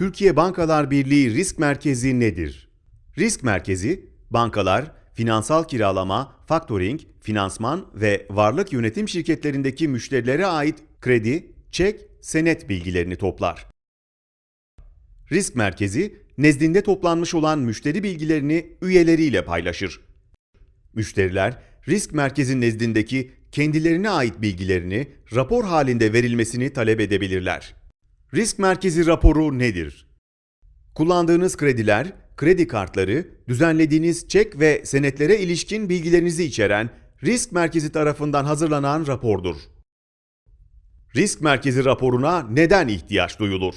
Türkiye Bankalar Birliği Risk Merkezi nedir? Risk Merkezi, bankalar, finansal kiralama, faktoring, finansman ve varlık yönetim şirketlerindeki müşterilere ait kredi, çek, senet bilgilerini toplar. Risk Merkezi, nezdinde toplanmış olan müşteri bilgilerini üyeleriyle paylaşır. Müşteriler, risk merkezi nezdindeki kendilerine ait bilgilerini rapor halinde verilmesini talep edebilirler. Risk merkezi raporu nedir? Kullandığınız krediler, kredi kartları, düzenlediğiniz çek ve senetlere ilişkin bilgilerinizi içeren risk merkezi tarafından hazırlanan rapordur. Risk merkezi raporuna neden ihtiyaç duyulur?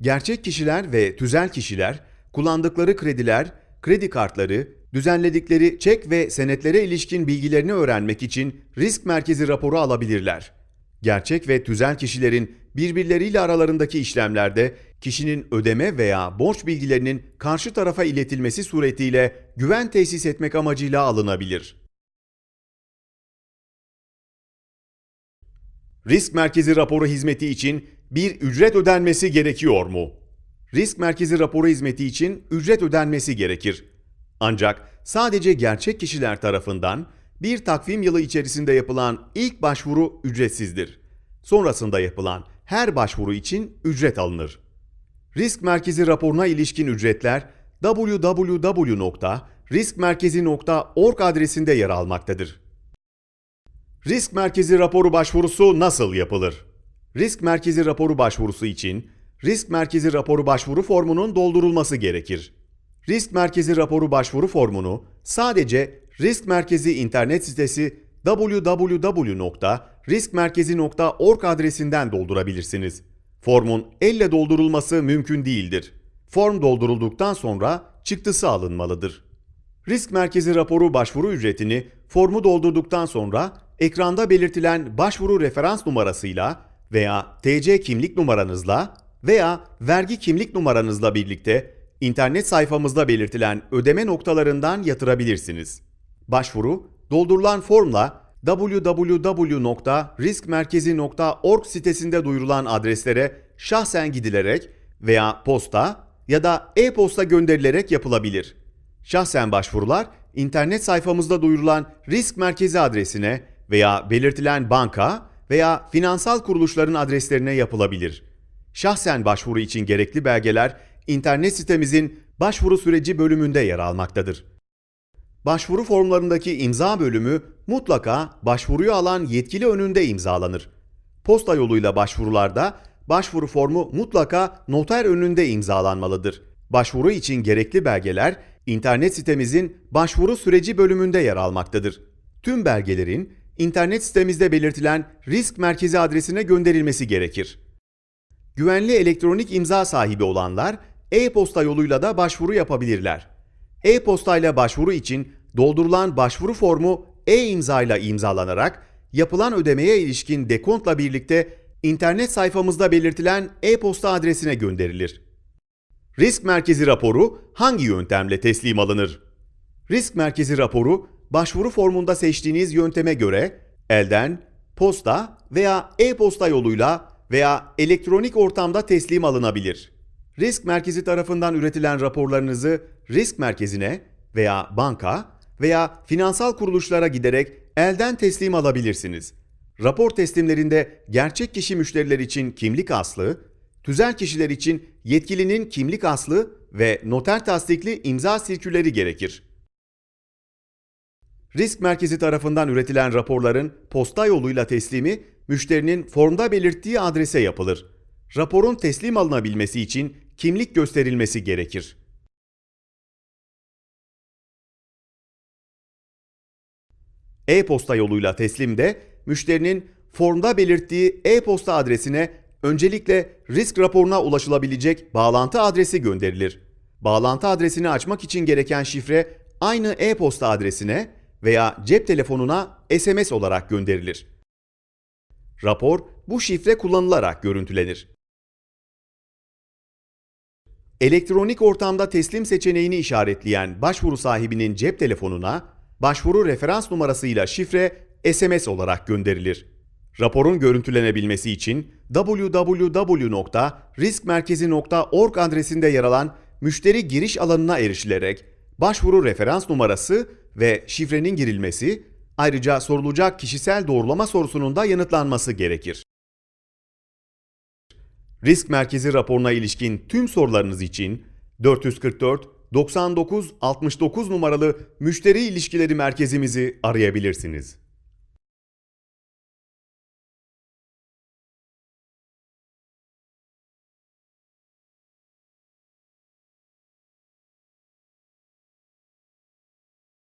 Gerçek kişiler ve tüzel kişiler kullandıkları krediler, kredi kartları, düzenledikleri çek ve senetlere ilişkin bilgilerini öğrenmek için risk merkezi raporu alabilirler. Gerçek ve tüzel kişilerin birbirleriyle aralarındaki işlemlerde kişinin ödeme veya borç bilgilerinin karşı tarafa iletilmesi suretiyle güven tesis etmek amacıyla alınabilir. Risk merkezi raporu hizmeti için bir ücret ödenmesi gerekiyor mu? Risk merkezi raporu hizmeti için ücret ödenmesi gerekir. Ancak sadece gerçek kişiler tarafından bir takvim yılı içerisinde yapılan ilk başvuru ücretsizdir. Sonrasında yapılan her başvuru için ücret alınır. Risk merkezi raporuna ilişkin ücretler www.riskmerkezi.org adresinde yer almaktadır. Risk merkezi raporu başvurusu nasıl yapılır? Risk merkezi raporu başvurusu için risk merkezi raporu başvuru formunun doldurulması gerekir. Risk merkezi raporu başvuru formunu sadece risk merkezi internet sitesi www.riskmerkezi.org adresinden doldurabilirsiniz. Formun elle doldurulması mümkün değildir. Form doldurulduktan sonra çıktısı alınmalıdır. Risk merkezi raporu başvuru ücretini formu doldurduktan sonra ekranda belirtilen başvuru referans numarasıyla veya TC kimlik numaranızla veya vergi kimlik numaranızla birlikte internet sayfamızda belirtilen ödeme noktalarından yatırabilirsiniz. Başvuru doldurulan formla www.riskmerkezi.org sitesinde duyurulan adreslere şahsen gidilerek veya posta ya da e-posta gönderilerek yapılabilir. Şahsen başvurular internet sayfamızda duyurulan risk merkezi adresine veya belirtilen banka veya finansal kuruluşların adreslerine yapılabilir. Şahsen başvuru için gerekli belgeler internet sitemizin başvuru süreci bölümünde yer almaktadır. Başvuru formlarındaki imza bölümü mutlaka başvuruyu alan yetkili önünde imzalanır. Posta yoluyla başvurularda başvuru formu mutlaka noter önünde imzalanmalıdır. Başvuru için gerekli belgeler internet sitemizin başvuru süreci bölümünde yer almaktadır. Tüm belgelerin internet sitemizde belirtilen risk merkezi adresine gönderilmesi gerekir. Güvenli elektronik imza sahibi olanlar e-posta yoluyla da başvuru yapabilirler. E-postayla başvuru için doldurulan başvuru formu e-imza ile imzalanarak yapılan ödemeye ilişkin dekontla birlikte internet sayfamızda belirtilen e-posta adresine gönderilir. Risk merkezi raporu hangi yöntemle teslim alınır? Risk merkezi raporu başvuru formunda seçtiğiniz yönteme göre elden, posta veya e-posta yoluyla veya elektronik ortamda teslim alınabilir. Risk merkezi tarafından üretilen raporlarınızı risk merkezine veya banka veya finansal kuruluşlara giderek elden teslim alabilirsiniz. Rapor teslimlerinde gerçek kişi müşteriler için kimlik aslı, tüzel kişiler için yetkilinin kimlik aslı ve noter tasdikli imza sirküleri gerekir. Risk merkezi tarafından üretilen raporların posta yoluyla teslimi müşterinin formda belirttiği adrese yapılır. Raporun teslim alınabilmesi için kimlik gösterilmesi gerekir. E-posta yoluyla teslimde müşterinin formda belirttiği e-posta adresine öncelikle risk raporuna ulaşılabilecek bağlantı adresi gönderilir. Bağlantı adresini açmak için gereken şifre aynı e-posta adresine veya cep telefonuna SMS olarak gönderilir. Rapor bu şifre kullanılarak görüntülenir. Elektronik ortamda teslim seçeneğini işaretleyen başvuru sahibinin cep telefonuna başvuru referans numarasıyla şifre SMS olarak gönderilir. Raporun görüntülenebilmesi için www.riskmerkezi.org adresinde yer alan müşteri giriş alanına erişilerek başvuru referans numarası ve şifrenin girilmesi, ayrıca sorulacak kişisel doğrulama sorusunun da yanıtlanması gerekir. Risk Merkezi raporuna ilişkin tüm sorularınız için 444 99 69 numaralı müşteri ilişkileri merkezimizi arayabilirsiniz.